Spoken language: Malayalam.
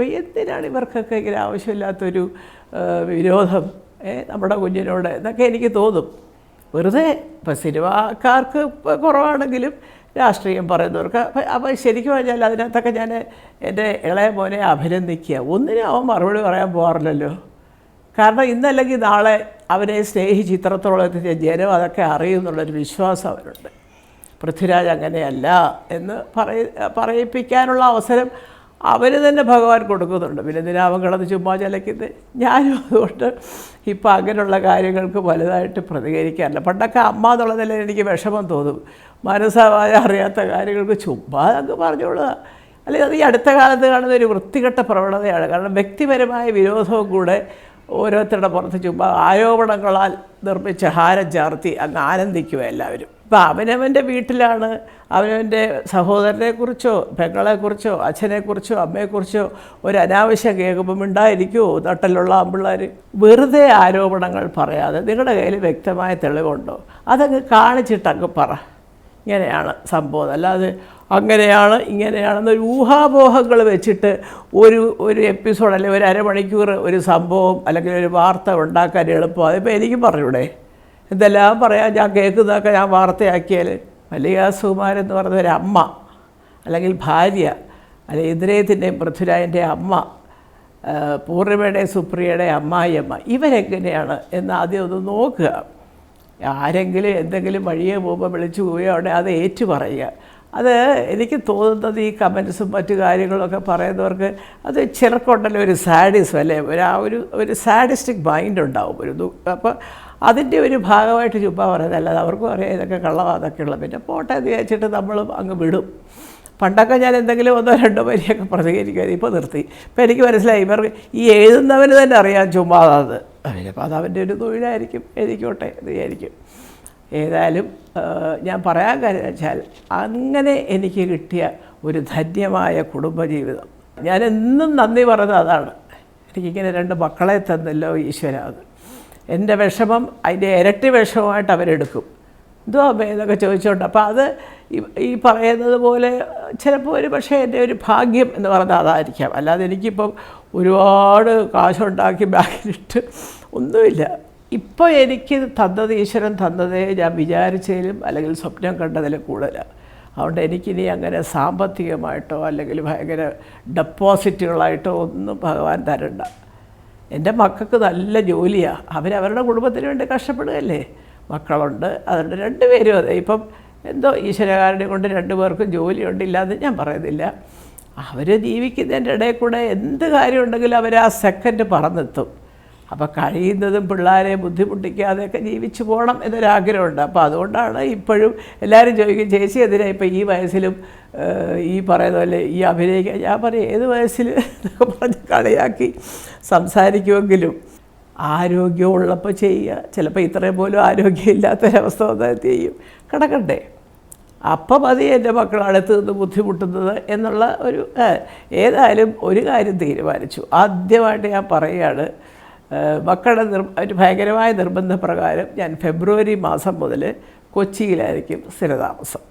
വരുമ്പോൾ എന്തിനാണ് ഇവർക്കൊക്കെ ഇങ്ങനെ ആവശ്യമില്ലാത്തൊരു വിരോധം നമ്മുടെ കുഞ്ഞിനോട് എന്നൊക്കെ എനിക്ക് തോന്നും. വെറുതെ ഇപ്പം സിനിമാക്കാർക്ക് കുറവാണെങ്കിലും രാഷ്ട്രീയം പറയുന്നവർക്ക് അപ്പം അപ്പം ശരിക്കും പറഞ്ഞാൽ അതിനകത്തൊക്കെ ഞാൻ എന്റെ ഇളയ മോനെ അഭിനന്ദിക്കുക. ഒന്നിനും അവൻ മറുപടി പറയാൻ പോകാറില്ലല്ലോ കാരണം ഇന്നല്ലെങ്കിൽ നാളെ അവനെ സ്നേഹിച്ച് ഇത്രത്തോളം എത്തിച്ച ജനം അതൊക്കെ അറിയുമെന്നുള്ളൊരു വിശ്വാസം അവരുണ്ട് പൃഥ്വിരാജ് അങ്ങനെയല്ല എന്ന് പറയ പറയിപ്പിക്കാനുള്ള അവസരം അവന് തന്നെ ഭഗവാൻ കൊടുക്കുന്നുണ്ട്. പിന്നെ എന്തിനാ അവൻ കിടന്ന് ചുമ്മാ ചലക്കുന്നത് ഞാനും അതുകൊണ്ട് ഇപ്പം അങ്ങനെയുള്ള കാര്യങ്ങൾക്ക് വലുതായിട്ട് പ്രതികരിക്കാറില്ല. പണ്ടൊക്കെ അമ്മ എന്നുള്ള നിലയിൽ എനിക്ക് വിഷമം തോന്നും. മനസ്സാവാതെ അറിയാത്ത കാര്യങ്ങൾക്ക് ചുമ്മാ അങ്ങ് പറഞ്ഞോളുക. അല്ലെങ്കിൽ അത് ഈ അടുത്ത കാലത്ത് കാണുന്ന ഒരു വൃത്തികെട്ട പ്രവണതയാണ്. കാരണം വ്യക്തിപരമായ വിരോധവും കൂടെ ഓരോരുത്തരുടെ പുറത്ത് ചുമ്മാ ആരോപണങ്ങളാൽ നിർമ്മിച്ച ഹാരം ചാർത്തി അങ്ങ് ആനന്ദിക്കുക എല്ലാവരും. ഇപ്പം അവനവന്റെ വീട്ടിലാണ് അവനവന്റെ സഹോദരനെക്കുറിച്ചോ പെങ്ങളെക്കുറിച്ചോ അച്ഛനെക്കുറിച്ചോ അമ്മയെക്കുറിച്ചോ ഒരു അനാവശ്യ കേൾക്കുമ്പോൾ ഉണ്ടായിരിക്കുമോ നട്ടലുള്ള ആമ്പിള്ളേർ വെറുതെ ആരോപണങ്ങൾ പറയാതെ നിങ്ങളുടെ കയ്യിൽ വ്യക്തമായ തെളിവുണ്ടോ? അതങ്ങ് കാണിച്ചിട്ടങ്ങ് പറ. ഇങ്ങനെയാണ് സംഭവം. അല്ലാതെ അങ്ങനെയാണ് ഇങ്ങനെയാണെന്നൊരു ഊഹാപോഹങ്ങൾ വെച്ചിട്ട് ഒരു ഒരു എപ്പിസോഡ് അല്ലെങ്കിൽ ഒരു അരമണിക്കൂർ ഒരു സംഭവം അല്ലെങ്കിൽ ഒരു വാർത്ത ഉണ്ടാക്കാൻ എളുപ്പം അതിപ്പോൾ എനിക്കും പറഞ്ഞൂടെ? എന്തെല്ലാം പറയാൻ ഞാൻ കേൾക്കുന്നതൊക്കെ ഞാൻ വാർത്തയാക്കിയാൽ മല്ലിക സുകുമാരൻ എന്ന് ഒരു അമ്മ അല്ലെങ്കിൽ ഭാര്യ അല്ലെങ്കിൽ ഇന്ദ്രയത്തിന്റെയും പൃഥ്വിരാജിന്റെ അമ്മ പൂർണിമയുടെ സുപ്രിയയുടെ അമ്മായിയമ്മ ഇവരെങ്ങനെയാണ് എന്ന് ആദ്യം ഒന്ന് നോക്കുക. ആരെങ്കിലും എന്തെങ്കിലും വഴിയെ പോകുമ്പോൾ വിളിച്ചു പോവുകയോ അവിടെ അത് ഏറ്റു പറയുക അത് എനിക്ക് തോന്നുന്നത് ഈ കമൻസും മറ്റു കാര്യങ്ങളൊക്കെ പറയുന്നവർക്ക് അത് ചിലർക്കുണ്ടല്ലോ ഒരു സാഡിസം അല്ലേ? ഒരു ആ ഒരു ഒരു സാഡിസ്റ്റിക് മൈൻഡ് ഉണ്ടാവും ഒരു അപ്പോൾ അതിന്റെ ഒരു ഭാഗമായിട്ട് ചുമ്മാ പറയുന്നതല്ലാതെ അവർക്കും അറിയാം ഇതൊക്കെ കള്ളവാതൊക്കെയുള്ള പിന്നെ പോട്ടെ എന്ന് വിചാരിച്ചിട്ട് നമ്മളും അങ്ങ് വിടും. പണ്ടൊക്കെ ഞാൻ എന്തെങ്കിലും ഒന്നോ രണ്ടോ വരിയൊക്കെ പ്രതികരിക്കുമായിരുന്നു ഇപ്പോൾ നിർത്തി. ഇപ്പോൾ എനിക്ക് മനസ്സിലായി ഇവർ ഈ എഴുതുന്നവന് തന്നെ അറിയാം ചുമ്മാതാത് അപ്പോൾ അത് അവന്റെ ഒരു തൊഴിലായിരിക്കും എഴുതിക്കോട്ടെ എന്ന് വിചാരിക്കും. ഏതായാലും ഞാൻ പറയാൻ കാര്യം വെച്ചാൽ അങ്ങനെ എനിക്ക് കിട്ടിയ ഒരു ധന്യമായ കുടുംബജീവിതം. ഞാൻ എന്നും നന്ദി പറഞ്ഞത് അതാണ്. എനിക്കിങ്ങനെ രണ്ട് മക്കളെ തന്നല്ലോ ഈശ്വര അത്. എന്റെ വിഷമം അതിന്റെ ഇരട്ടി വിഷമമായിട്ട് അവരെടുക്കും. എന്തോ അമ്മ എന്നൊക്കെ ചോദിച്ചോണ്ട്. അപ്പോൾ അത് ഈ- പറയുന്നത് പോലെ ചിലപ്പോൾ ഒരു പക്ഷേ എന്റെ ഒരു ഭാഗ്യം എന്ന് പറഞ്ഞാൽ അതായിരിക്കാം. അല്ലാതെ എനിക്കിപ്പം ഒരുപാട് കാശുണ്ടാക്കി ബാഗിലിട്ട് ഒന്നുമില്ല. ഇപ്പോൾ എനിക്ക് തന്നത് ഈശ്വരൻ തന്നതേ ഞാൻ വിചാരിച്ചതിലും അല്ലെങ്കിൽ സ്വപ്നം കണ്ടതിലും കൂടുതലാണ് അതുകൊണ്ട് എനിക്കിനി അങ്ങനെ സാമ്പത്തികമായിട്ടോ അല്ലെങ്കിൽ ഭയങ്കര ഡെപ്പോസിറ്റുകളായിട്ടോ ഒന്നും ഭഗവാൻ തരണ്ട. എന്റെ മക്കൾക്ക് നല്ല ജോലിയാണ് അവരവരുടെ കുടുംബത്തിന് വേണ്ടി കഷ്ടപ്പെടുകയല്ലേ? മക്കളുണ്ട് അതുകൊണ്ട് രണ്ടുപേരും അതെ. ഇപ്പം എന്തോ ഈശ്വരകാരനെ കൊണ്ട് രണ്ടു പേർക്കും ജോലിയുണ്ട് എന്ന് ഞാൻ പറയുന്നില്ല. അവർ ജീവിക്കുന്നതിന്റെ ഇടയിൽ കൂടെ എന്ത് കാര്യമുണ്ടെങ്കിലും അവർ ആ സെക്കൻഡ് പറന്നെത്തും അപ്പോൾ കഴിയുന്നതും പിള്ളേരെ ബുദ്ധിമുട്ടിക്കാതെയൊക്കെ ജീവിച്ചു പോകണം എന്നൊരാഗ്രഹമുണ്ട്. അപ്പോൾ അതുകൊണ്ടാണ് ഇപ്പോഴും എല്ലാവരും ചോദിക്കും ചേച്ചി എന്തിനാ ഇപ്പോൾ ഈ വയസ്സിലും ഈ പറയുന്ന പോലെ ഈ അഭിനയിക്കാൻ? ഞാൻ പറയും ഏത് വയസ്സിൽ? പറഞ്ഞ് കളിയാക്കി സംസാരിക്കുമെങ്കിലും ആരോഗ്യമുള്ളപ്പോൾ ചെയ്യുക. ചിലപ്പോൾ ഇത്രയും പോലും ആരോഗ്യമില്ലാത്തൊരവസ്ഥ വന്നാൽ ചെയ്യും? കിടക്കണ്ടേ. അപ്പം മതി എന്റെ മക്കൾ അടുത്ത് നിന്ന് ബുദ്ധിമുട്ടുന്നത് എന്നുള്ള ഒരു ഏതായാലും ഒരു കാര്യം തീരുമാനിച്ചു. ആദ്യമായിട്ട് ഞാൻ പറയുകയാണ് മക്കളുടെ നിർ ഒരു ഭയങ്കരമായ നിർബന്ധപ്രകാരം ഞാൻ ഫെബ്രുവരി മാസം മുതൽ കൊച്ചിയിലായിരിക്കും സ്ഥിരതാമസം.